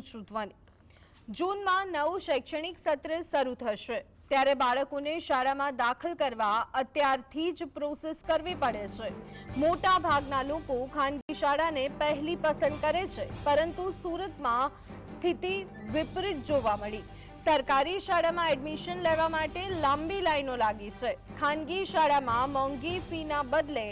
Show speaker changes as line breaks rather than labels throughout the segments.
ઊંચું ધ્વનિ? જૂનમાં નવું શૈક્ષણિક સત્ર શરૂ થશે. ત્યારે બાળકોને શાળામાં દાખલ કરવા અત્યારથી જ પ્રોસેસ કરવી પડે છે. મોટા ભાગના લોકો ખાનગી શાળાને પહેલી પસંદ કરે છે, પરંતુ સુરતમાં સ્થિતિ વિપરીત જોવા મળી. સરકારી શાળામાં એડમિશન લેવા માટે લાંબી લાઈનો લાગી છે. ખાનગી શાળામાં મોંઘી ફીના બદલે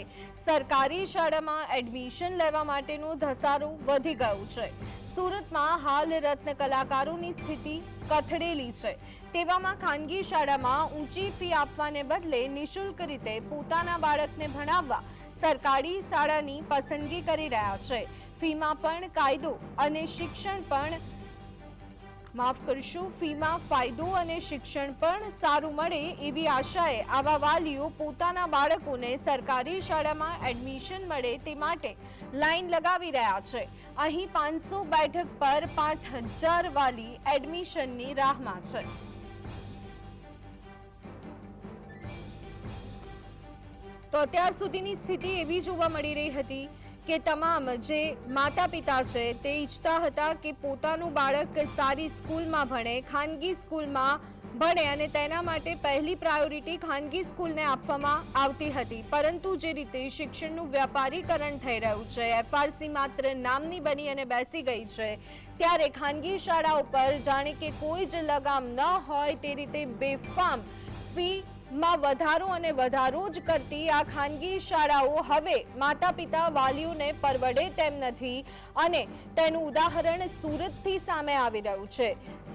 સરકારી શાળામાં એડમિશન લેવા માટેનું ધસારું વધી ગયું છે. સુરતમાં હાલ રત્ન કલાકારોની સ્થિતિ કથળેલી છે. તેવામાં ખાનગી શાળામાં ઊંચી ફી આપવાને બદલે નિઃશુલ્ક રીતે પોતાના બાળકને ભણાવવા સરકારી શાળાની પસંદગી કરી રહ્યા છે. ફીમાં પણ કાયદો અને શિક્ષણ પણ માફ કરશો, ફીમાં ફાયદો અને શિક્ષણ પણ સારું મળે એવી આશાએ આવા વાલીઓ પોતાના બાળકોને સરકારી શાળામાં એડમિશન મળે તે માટે લાઈન લગાવી રહ્યા છે. અહીં પાંચસો બેઠક પર પાંચ હજાર વાલી એડમિશનની રાહમાં છે. તો અત્યાર સુધીની સ્થિતિ એવી જોવા મળી રહી હતી કે તમામ જે માતા પિતા છે તે ઈચ્છતા હતા કે પોતાનું બાળક સારી સ્કૂલમાં ભણે, ખાનગી સ્કૂલમાં ભણે અને તેના માટે પહેલી પ્રાયોરિટી ખાનગી સ્કૂલને આપવામાં આવતી હતી. પરંતુ જે રીતે શિક્ષણનું વ્યાપારીકરણ થઈ રહ્યું છે, એફઆરસી માત્ર નામની બની અને બેસી ગઈ છે, ત્યારે ખાનગી શાળાઓ પર જાણે કે કોઈ જ લગામ ન હોય તે રીતે બેફામ ફી માં વધારો અને વધારો જ કરતી આ ખાનગી શાળાઓ હવે માતા પિતા વાલીઓને પરવડે તેમ નથી અને તેનું ઉદાહરણ સુરતથી સામે આવી રહ્યું છે.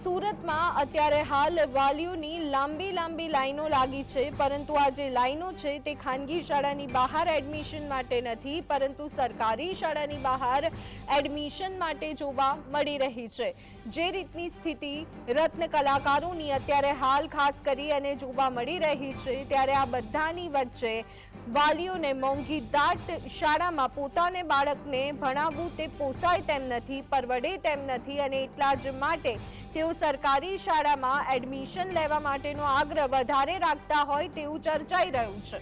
સુરતમાં અત્યારે હાલ વાલીઓની લાંબી લાંબી લાઈનો લાગી છે, પરંતુ આ જે લાઈનો છે તે ખાનગી શાળાની બહાર એડમિશન માટે નથી, પરંતુ સરકારી શાળાની બહાર એડમિશન માટે જોવા મળી રહી છે. જે રીતની સ્થિતિ રત્ન કલાકારોની અત્યારે હાલ ખાસ કરી અને જોવા મળી રહી છે, ત્યારે આ બધાની વચ્ચે વાલીઓને મોંઘી દાટ શાળામાં પોતાને બાળકને ભણાવવું તે પોસાય તેમ નથી, પરવડે તેમ નથી અને એટલા જ માટે તેઓ સરકારી શાળામાં એડમિશન લેવા માટેનો આગ્રહ વધારે રાખતા હોય તેવું ચર્ચાઈ રહ્યું છે.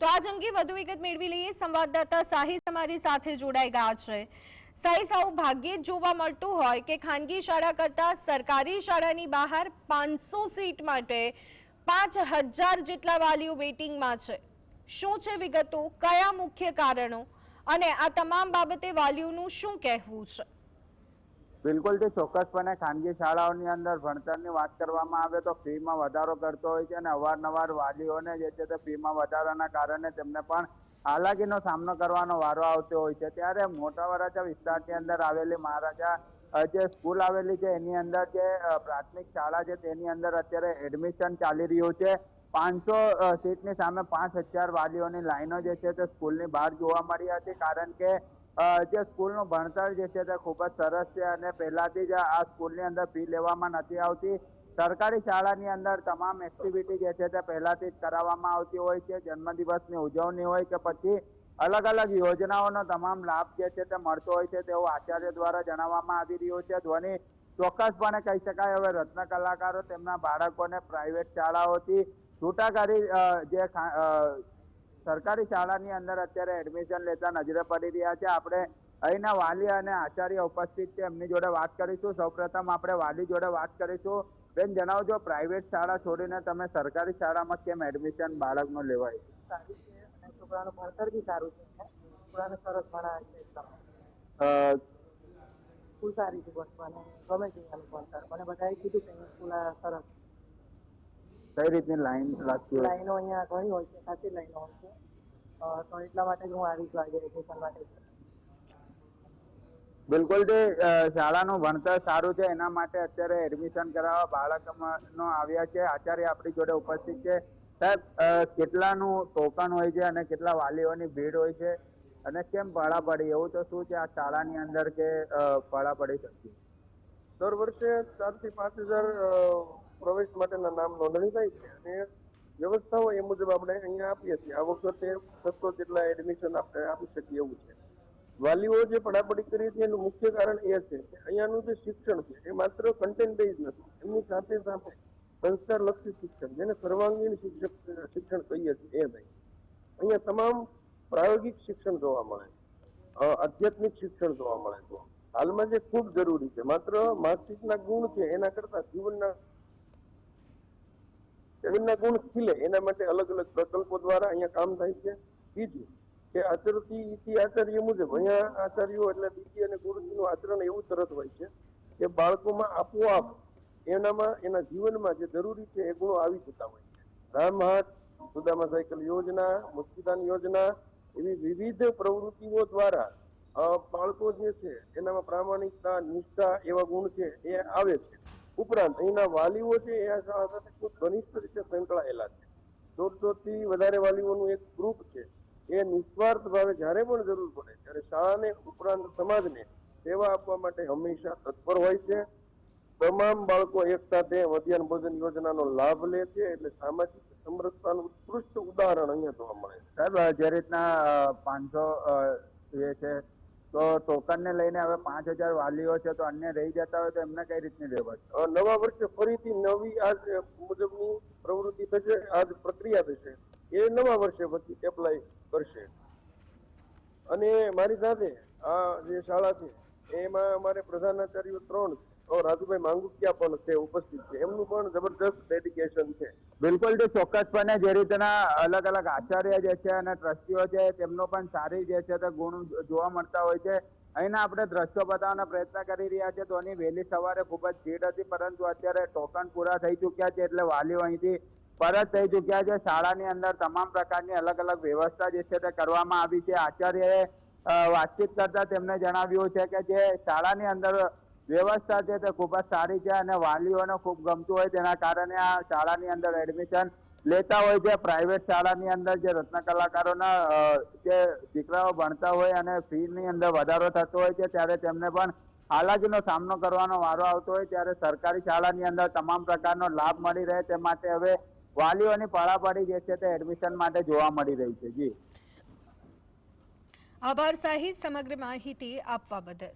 તો આજ અંગે વધુ વિગત મેળવી લઈએ. સંવાદદાતા સાહિસ અમારી સાથે જોડાઈ ગયા છે. સાહિસ આવું ભાગ્યે જ જોવા મળતું હોય કે ખાનગી શાળા કરતા સરકારી શાળાની બહાર પાંચસો સીટ માટે પાંચ હજાર જેટલા વાલીઓ વેઇટિંગમાં છે. શું છે વિગતો? કયા મુખ્ય કારણો? અને આ તમામ બાબતે વાલીઓનું શું કહેવું છે?
બિલકુલ તે ચોક્કસપણે ખાનગી શાળાઓની અંદર ભણતરની વાત કરવામાં આવે તો ફીમાં વધારો કરતો હોય છે અને અવારનવાર વાલીઓને જે છે તે ફીમાં વધારાના કારણે તેમને પણ હાલાકીનો સામનો કરવાનો વારો આવતો હોય છે. ત્યારે મોટા વરાછા વિસ્તારની અંદર આવેલી મહારાજા જે સ્કૂલ આવેલી છે એની અંદર જે પ્રાથમિક શાળા છે તેની અંદર અત્યારે એડમિશન ચાલી રહ્યું છે. પાંચસો સીટની સામે પાંચ હજાર વાલીઓની લાઈનો જે છે તે સ્કૂલની બહાર જોવા મળી હતી. કારણ કે જે સ્કૂલનું ભણતર જે છે તે ખૂબ જ સરસ છે અને પહેલાંથી જ આ સ્કૂલની અંદર ફી લેવામાં નથી આવતી. સરકારી શાળાની અંદર તમામ એક્ટિવિટી જે છે તે પહેલાંથી જ કરાવવામાં આવતી હોય છે. જન્મદિવસની ઉજવણી હોય કે પછી અલગ અલગ યોજનાઓનો તમામ લાભ જે છે તે મળતો હોય છે તેવું આચાર્ય દ્વારા જણાવવામાં આવી રહ્યું છે. ધ્વનિ ચોક્કસપણે કહી શકાય. હવે રત્ન કલાકારો તેમના બાળકોને પ્રાઇવેટ શાળાઓથી છૂટા કરી જે સરકારી શાળાની અંદર અત્યારે એડમિશન લેતા નજરે પડી રહ્યા છે. આપણે અહીંના વાલી અને આચાર્ય ઉપસ્થિત છે એમની જોડે વાત કરીશું. સૌપ્રથમ આપણે વાલી જોડે વાત કરીશું. બેન જણાવજો પ્રાઇવેટ શાળા છોડીને તમે સરકારી શાળામાં કેમ એડમિશન બાળકનું લેવાય?
સારું છે અને છોકરાનું ભણતર બી સારું છે. છોકરાને સરસ ભણાવે છે સ્કૂલ સારી છે બસમાં ગમે છે એનું ભણતર. મને બધાએ કીધું કે સ્કૂલ સરસ
કઈ રીતની લાઈન લાગતી હોય?
લાઈનો અહીંયા ઘણી હોય છે સાચી લાઈનો હોય છે. તો એટલા માટે હું આવી છું આજે એડમિશન માટે.
બિલકુલ જે શાળાનું ભણતર સારું છે એના માટે અત્યારે એડમિશન કરાવવા બાળકનો આવ્યા છે. આચાર્ય આપણી જોડે ઉપસ્થિત છે. સાહેબ કેટલાનું ટોકન હોય છે અને કેટલા વાલીઓની ભીડ હોય છે અને કેમ પડી? એવું તો શું છે આ શાળાની અંદર કે ભાડા પડી શકતી?
દર વર્ષે ચારથી પાંચ હજાર પ્રવેશ માટેના નામ નોંધણી થાય છે અને વ્યવસ્થાઓ એ મુજબ આપણે અહીંયા આપીએ છીએ. આ વખતે છસો જેટલા એડમિશન આપણે આપી શકીએ એવું છે. વાલીઓ જે પડાપડી કરી છે, એનું મુખ્ય કારણ એ છે કે અહીંયાનું જે શિક્ષણ છે, એ માત્ર કન્ટેન્ટ બેઝ નથી. એમની સાથે સાથે સંસ્કારલક્ષી શિક્ષણ, જેને સર્વાંગીણ શિક્ષક, શિક્ષણ કહીએ છીએ, એ ભાઈ અહીંયા તમામ પ્રાયોગિક શિક્ષણ જોવા મળે આધ્યાત્મિક શિક્ષણ જોવા મળે છે. હાલમાં જે ખૂબ જરૂરી છે, માત્ર માર્કશીટના ગુણ છે, એના કરતા જીવનના જીવનના ગુણ ખીલે, એના માટે અલગ અલગ પ્રકલ્પો દ્વારા અહીંયા કામ થાય છે. બીજું કે આચરતી આચાર્ય મુજબ અહીંયા આચાર્યો એટલે દીદી અને ગુરુજીનું આચરણ એવું સરસ હોય છે કે બાળકોમાં આપોઆપ એનામાં, એના જીવનમાં જે જરૂરી છે એ ગુણો આવી જતા હોય છે. રામહાટ સુદામા સાયકલ યોજના મુસ્કિદાન યોજના એવી વિવિધ પ્રવૃત્તિઓ દ્વારા બાળકો જે છે એનામાં પ્રામાણિકતા, નિષ્ઠા એવા ગુણ છે એ આવે છે. ઉપરાંત અહીંના વાલીઓ છે, એ શાળા સાથે ખૂબ ઘનિષ્ઠ રીતે સંકળાયેલા છે. દોઢસો થી વધારે વાલીઓનું એક ગ્રુપ છે. એ નિસ્વાર્થ ભાવે જ્યારે પણ જરૂર પડે, ત્યારે શાળાને ઉપરાંત સમાજને સેવા આપવા માટે હંમેશા તત્પર હોય છે. તમામ બાળકો એક સાથે મધ્યાહન ભોજન યોજનાનો લાભ લે છે, એટલે સામાજિક સમરસતાનું ઉત્કૃષ્ટ ઉદાહરણ અહીંયા જોવા મળે છે.
સાહેબ જે રીતના પાંચસો જે છે તો ટોકન ને લઈને હવે પાંચ હજાર વાલીઓ છે, તો અન્ય રહી જતા હોય તો એમને કઈ રીતની વ્યવસ્થા
નવા વર્ષે ફરીથી નવી આજ મુજબની પ્રવૃત્તિ થશે, આજ પ્રક્રિયા થશે. એ નવા વર્ષે પછી એપ્લાય કરશે. અને મારી સાથે આ જે શાળા છે, એમાં અમારે પ્રધાનાચાર્ય ત્રણ છે. રાજુભાઈ માંગુકિયા પણ છે ઉપસ્થિત છે એમનું પણ જબરદસ્ત ડેડિકેશન છે.
બિલકુલ જે ચોક્કસપણે જે રીતના અલગ અલગ આચાર્ય જે છે અને ટ્રસ્ટીઓ છે, તેમનો પણ સારી જે છે તે ગુણ જોવા મળતા હોય છે. અહીંના આપણે દ્રશ્યો બતાવવાનો પ્રયત્ન કરી રહ્યા છે. તો એની વહેલી સવારે ખૂબ જ ભીડ હતી, પરંતુ અત્યારે ટોકન પૂરા થઈ ચૂક્યા છે એટલે વાલીઓ અહીંથી પરત થઈ ચૂક્યા છે. શાળાની અંદર તમામ પ્રકારની અલગ અલગ વ્યવસ્થા જે છે તે કરવામાં આવી છે. આચાર્યએ વાતચીત કરતા તેમને જણાવ્યું છે કે જે શાળાની અંદર વ્યવસ્થા છે તે ખૂબ જ સારી છે અને વાલીઓને ખૂબ ગમતું હોય તેના કારણે આ શાળાની અંદર એડમિશન લેતા હોય છે. પ્રાઇવેટ શાળાની અંદર જે રત્ન કલાકારોના જે દીકરાઓ ભણતા હોય અને ફીની અંદર વધારો થતો હોય છે, ત્યારે તેમને પણ હાલાકીનો સામનો કરવાનો વારો આવતો હોય, ત્યારે સરકારી શાળાની અંદર તમામ પ્રકારનો લાભ મળી રહે તે માટે હવે વાલીઓની પડાપડી જે છે તે એડમિશન માટે જોવા મળી રહી છે. જી.
આભાર સાહિત સમગ્ર માહિતી આપવા બદલ.